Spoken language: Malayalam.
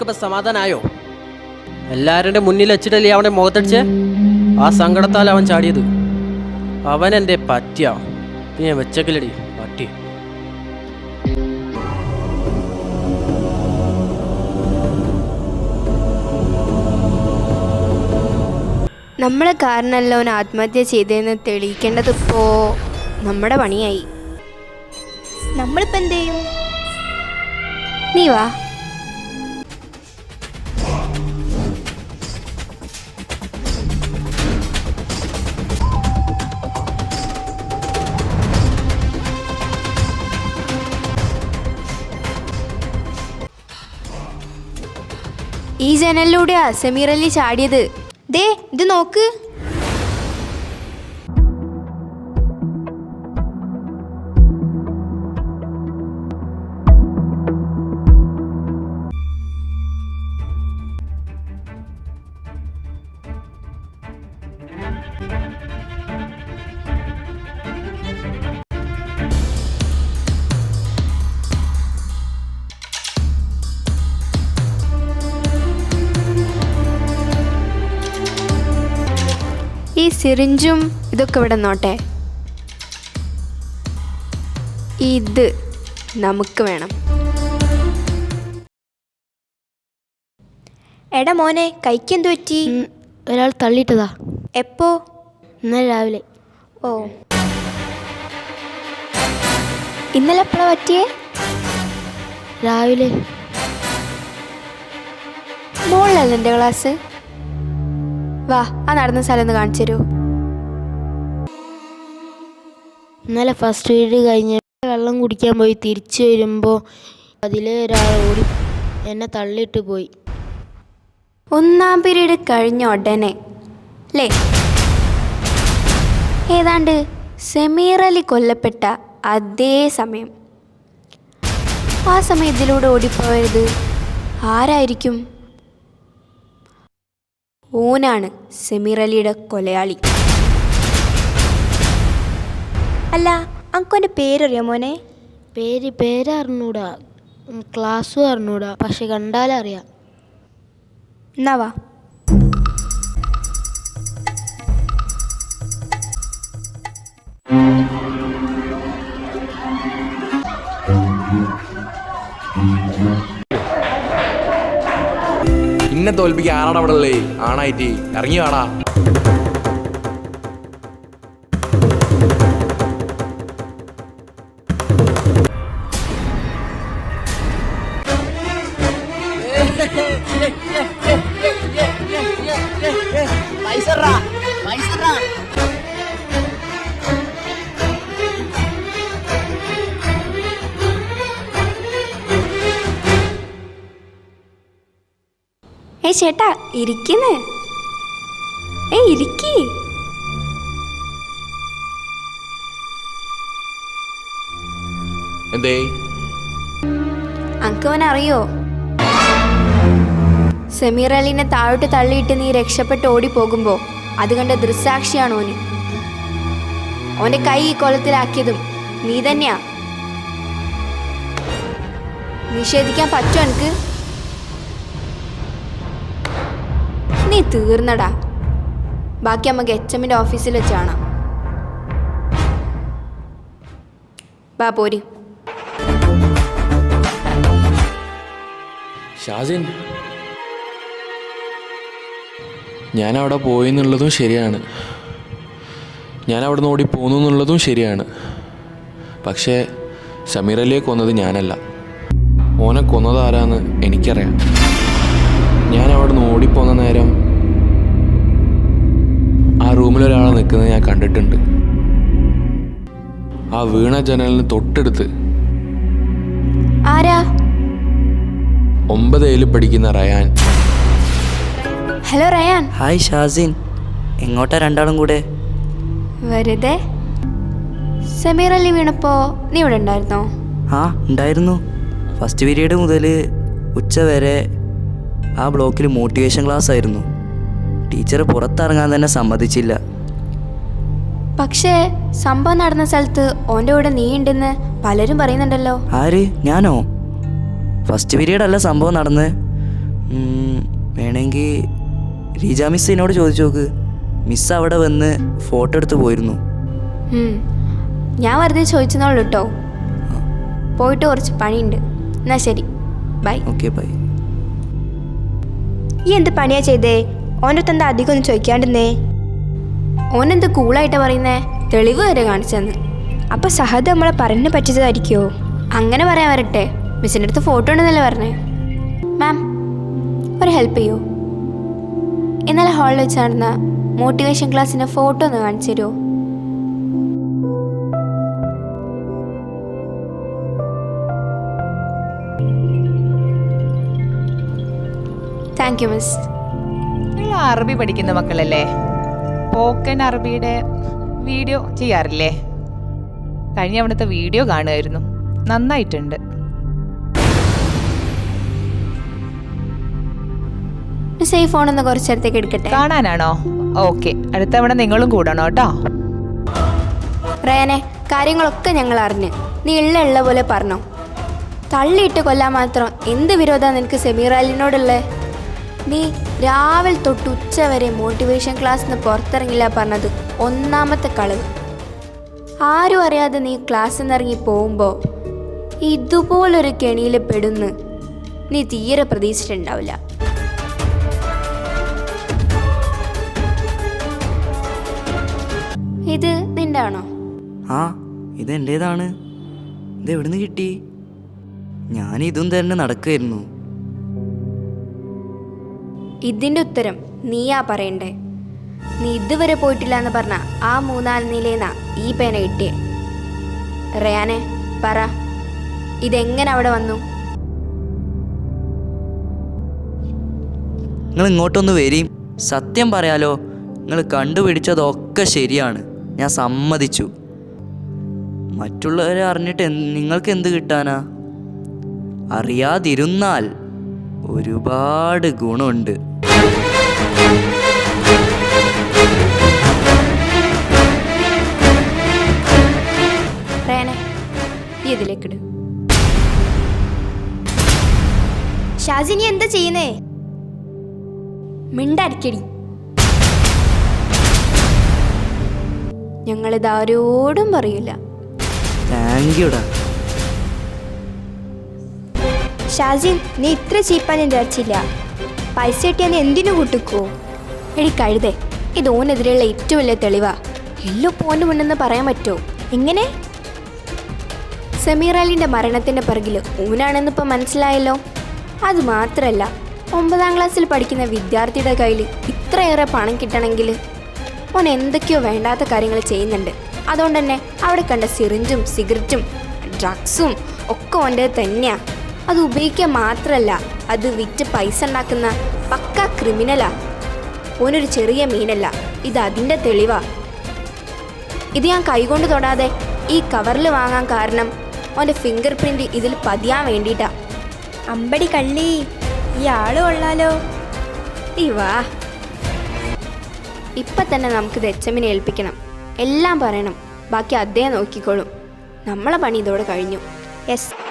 നിനക്കിപ്പോ സമാധാനായോ? എല്ലാവരുടെ മുന്നിൽ വെച്ചിട്ടല്ലേ അവനെ മുഖത്തടിച്ച്? ആ സങ്കടത്താൽ അവൻ ചാടിയത്. അവൻ എന്റെ പറ്റിയ. നീ ഞാൻ വെച്ചക്കില്ലടി പറ്റി. നമ്മൾ കാരണമല്ല അവൻ ആത്മഹത്യ ചെയ്തതെന്ന് തെളിയിക്കേണ്ടത് ഇപ്പോ നമ്മുടെ പണിയായി. നമ്മളിപ്പോ എന്ത് ചെയ്യും? നീ വാ. ഈ ജനലിലൂടെയാ സമീർ അലി ചാടിയത്. ദേ ഇത് നോക്ക്. സിറിഞ്ചും ഇതൊക്കെ ഇവിടെ നോട്ടെ. ഇത് നമുക്ക് വേണം. എടാ മോനെ കൈക്കെന്ത് പറ്റി? ഒരാൾ തള്ളിയിട്ടതാ. എപ്പോ? ഇന്നലെ രാവിലെ. ഓ. ഇന്നലെ എപ്പോഴാ പറ്റിയേ? രാവിലെ. മോളിലല്ല എന്റെ ക്ലാസ്? വാ ആ നടന്ന സ്ഥലം ഒന്ന് കാണിച്ചു തരൂ. ഇന്നലെ ഫസ്റ്റ് എയ്ഡ് കഴിഞ്ഞ വെള്ളം കുടിക്കാൻ പോയി. തിരിച്ചു വരുമ്പോ അതിലെ ഒരാൾ ഓടി എന്നെ തള്ളിയിട്ട് പോയി. ഒന്നാം പീരീഡ് കഴിഞ്ഞ ഉടനെ അല്ലേ ഏതാണ്ട് സെമീർ അലി കൊല്ലപ്പെട്ട അതേ സമയം. ആ സമയം ഇതിലൂടെ ഓടിപ്പോയത് ആരായിരിക്കും? ഓനാണ് സെമിറലിയുടെ കൊലയാളി. അല്ല അങ്കോന്റെ പേരറിയോ മോനെ? പേര് പേരറിഞ്ഞൂടാ. ക്ലാസ്സും അറിഞ്ഞൂടാ. പക്ഷെ കണ്ടാലറിയാം. എന്നാ വാ. ഇന്നെ തോൽപ്പിക്കാൻ ആരാടാ അവിടെ ഉള്ളേ? ആണായിട്ട്. ഇറങ്ങി വാടാ ഏയ് ചേട്ടാ ഇരിക്കുന്നേ. ഏ ഇരിക്ക. എന്തേ? അങ്കവൻ അറിയോ സെമീർ അലിനെ താഴോട്ട് തള്ളിയിട്ട് നീ രക്ഷപ്പെട്ട് ഓടിപ്പോകുമ്പോ അത് കണ്ട ദൃസാക്ഷിയാണ് ഓന്. ഓന്റെ കൈ ഈ കൊലത്തിലാക്കിയതും നീ തന്നെയാ. നിഷേധിക്കാൻ പറ്റുമോ എനിക്ക്? നീ തീർന്നടാ. ബാക്കി നമുക്ക് എച്ച് എമ്മിന്റെ ഓഫീസിൽ വെച്ച് കാണാം. ബാ പോരി. ഷാജിൻ. ഞാൻ അവിടെ പോയി എന്നുള്ളതും ശരിയാണ്. ഞാൻ അവിടെ നിന്ന് ഓടി പോന്നു എന്നുള്ളതും ശരിയാണ്. പക്ഷേ സമീർ അലിയെ കൊന്നത് ഞാനല്ല. ഓനെ കൊന്നത് ആരാന്ന് എനിക്കറിയാം. അവിടെ നിന്ന് ഓടിപ്പോന്ന നേരം ആ റൂമിൽ ഒരാളെ നിൽക്കുന്നത് ഞാൻ കണ്ടിട്ടുണ്ട്. ആ വീണ ജനലിന് തൊട്ടടുത്ത് ആരാ? ഒമ്പത് ഏഴിൽ പഠിക്കുന്ന റയാൻ. ഹലോ റയാൻ. ഹായ് ഷാസിൻ. എങ്ങോട്ടാ രണ്ടാളും കൂടെ? വെറുതെ? സമീർ അലി വീണപ്പോ നീ ഇവിടെ ഉണ്ടായിരുന്നോ? ആ ഉണ്ടായിരുന്നു. ഫസ്റ്റ് പീരീഡ് മുതൽ ഉച്ച വരെ ആ ബ്ലോക്കിൽ മോട്ടിവേഷൻ ക്ലാസ് ആയിരുന്നു. ടീച്ചർ പുറത്തിറങ്ങാൻ തന്നെ സമ്മതിച്ചില്ല. പക്ഷേ സംഭവം നടന്ന സ്ഥലത്ത് ഓന്റെ കൂടെ നീ ഉണ്ടെന്ന് പലരും പറയുന്നുണ്ടല്ലോ. ആര്? ഞാനോ? ഫസ്റ്റ് പീരീഡ് അല്ല സംഭവം നടന്ന്. വേണമെങ്കിൽ റീജ മിസ് എന്നോട് ചോദിച്ചു നോക്ക്. മിസ് അവിടെ വന്ന് ഫോട്ടോ എടുത്ത് പോയിരുന്നു. ഞാൻ വെറുതെ ചോദിച്ചെന്നുള്ളൂ കേട്ടോ പോയിട്ട് കുറച്ച് പണിയുണ്ട്. എന്നാ ശരി. ബൈ. ഓക്കെ ബൈ ഈ എന്ത് പണിയാ ചെയ്തേ? ഓന്റെ എന്താ അധികം ഒന്നും ചോദിക്കാണ്ടെന്നേ ഓനെന്ത് കൂളായിട്ടാ പറയുന്നേ? തെളിവ് വരെ കാണിച്ചെന്ന്. അപ്പൊ സഹദ് നമ്മളെ പറഞ്ഞു പറ്റിച്ചതായിരിക്കോ? അങ്ങനെ പറയാൻ വരട്ടെ. മിസ്സിന്റെ അടുത്ത് ഫോട്ടോ ഉണ്ടെന്നല്ലേ പറഞ്ഞേ. മാം ഒരു ഹെൽപ്പ് ചെയ്യൂ. ഇന്നലെ ഹാളിൽ വെച്ച് നടന്ന മോട്ടിവേഷൻ ക്ലാസ്സിന്റെ ഫോട്ടോ ഒന്ന് കാണിച്ചു തരുമോ താങ്ക് യു മിസ് നിങ്ങൾ അറബി പഠിക്കുന്ന മക്കളല്ലേ? പോക്കൻ അറബിയുടെ വീഡിയോ ചെയ്യാറില്ലേ? കഴിഞ്ഞ അവിടുത്തെ വീഡിയോ കാണുമായിരുന്നു. നന്നായിട്ടുണ്ട്. ഈ ഫോണൊന്ന് കുറച്ചേരത്തേക്ക് എടുക്കട്ടെ? കാണാനാണോ? ഓക്കെ. അടുത്ത തവണ നിങ്ങളും കൂടണം കേട്ടോ. റയാനെ കാര്യങ്ങളൊക്കെ ഞങ്ങൾ അറിഞ്ഞ്. നീ ഉള്ള ഉള്ള പോലെ പറഞ്ഞോ. തള്ളിയിട്ട് കൊല്ലാൻ മാത്രം എന്ത് വിരോധമാണ് നിനക്ക് സെമീറാലിനോടുള്ളേ നീ രാവിലെ തൊട്ട് ഉച്ച വരെ മോട്ടിവേഷൻ ക്ലാസ്സിന് പുറത്തിറങ്ങില്ല പറഞ്ഞത് ഒന്നാമത്തെ കളവ് ആരും അറിയാതെ നീ ക്ലാസ്സിൽ നിന്ന് ഇറങ്ങി പോകുമ്പോൾ ഇതുപോലൊരു കെണിയിൽ പെടുന്ന് നീ തീരെ പ്രതീക്ഷിച്ചിട്ടുണ്ടാവില്ല. ഇത് നിന്റെ ആണോ ആ ഇത് എന്റേതാണ് ഇത് എവിടുന്ന് കിട്ടി? ഞാൻ ഇതും തന്നെ നടക്കുമായിരുന്നു ഇതിന്റെ ഉത്തരം നീയാ പറയണ്ടേ? നീ ഇതുവരെ പോയിട്ടില്ല എന്ന് പറഞ്ഞ ആ മൂന്നാൽ നിലേന്നാ ഈ പേന കിട്ടിയേ? റയാനെ പറ. ഇതെങ്ങനെ അവിടെ വന്നു? നിങ്ങൾ ഇങ്ങോട്ടൊന്ന് വരീം. സത്യം പറയാലോ നിങ്ങൾ കണ്ടുപിടിച്ചതൊക്കെ ശരിയാണ്. ഞാൻ സമ്മതിച്ചു. മറ്റുള്ളവരെ അറിഞ്ഞിട്ട് നിങ്ങൾക്ക് എന്ത് കിട്ടാനാ? അറിയാതിരുന്നാൽ ഒരുപാട് ഗുണമുണ്ട്. റയാനെ നീ ഇതിലേക്കിട് ഷാജി നീ എന്താ ചെയ്യുന്നേ? മിണ്ടടിക്കടി ഞങ്ങളിത് ആരോടും പറയില്ല ഷാജിൻ നീ ഇത്ര ചീപ്പാൻ വിചാരിച്ചില്ല പൈസ കിട്ടിയാൽ എന്തിനു കൂട്ടിക്കോ? എടി കഴുതേ ഇത് ഓനെതിരെയുള്ള ഏറ്റവും വലിയ തെളിവാ. എല്ലോ പോന്റെ മുന്നെന്ന് പറയാൻ പറ്റുമോ എങ്ങനെ? സമീർ അലിന്റെ മരണത്തിന്റെ പിറകിൽ ഊനാണെന്നിപ്പോൾ മനസ്സിലായല്ലോ. അത് മാത്രമല്ല ഒമ്പതാം ക്ലാസ്സിൽ പഠിക്കുന്ന വിദ്യാർത്ഥിയുടെ കയ്യിൽ ഇത്രയേറെ പണം കിട്ടണമെങ്കിൽ ഓൻ എന്തൊക്കെയോ വേണ്ടാത്ത കാര്യങ്ങൾ ചെയ്യുന്നുണ്ട്. അതുകൊണ്ട് തന്നെ അവിടെ കണ്ട സിറിഞ്ചും സിഗരറ്റും ഡ്രഗ്സും ഒക്കെ ഓന്റെ തന്നെയാ. അത് ഉപയോഗിക്കുക മാത്രമല്ല അത് വിറ്റ് പൈസ ഉണ്ടാക്കുന്ന പക്ക ക്രിമിനലാ. ഓനൊരു ചെറിയ മീനല്ല ഇത് അതിന്റെ തെളിവാ. ഇത് ഞാൻ കൈകൊണ്ട് തൊടാതെ ഈ കവറിൽ വാങ്ങാൻ കാരണം ഓന്റെ ഫിംഗർ പ്രിന്റ് ഇതിൽ പതിയാൻ വേണ്ടിയിട്ടാ. അമ്പടി കള്ളി ഈ ആൾ കൊള്ളാലോ. ഇവാ വാ. ഇപ്പം തന്നെ നമുക്കിത് എച്ചമ്മിനെ ഏൽപ്പിക്കണം. എല്ലാം പറയണം ബാക്കി അദ്ദേഹം നോക്കിക്കോളും. നമ്മളെ പണി ഇതോടെ കഴിഞ്ഞു. യെസ്.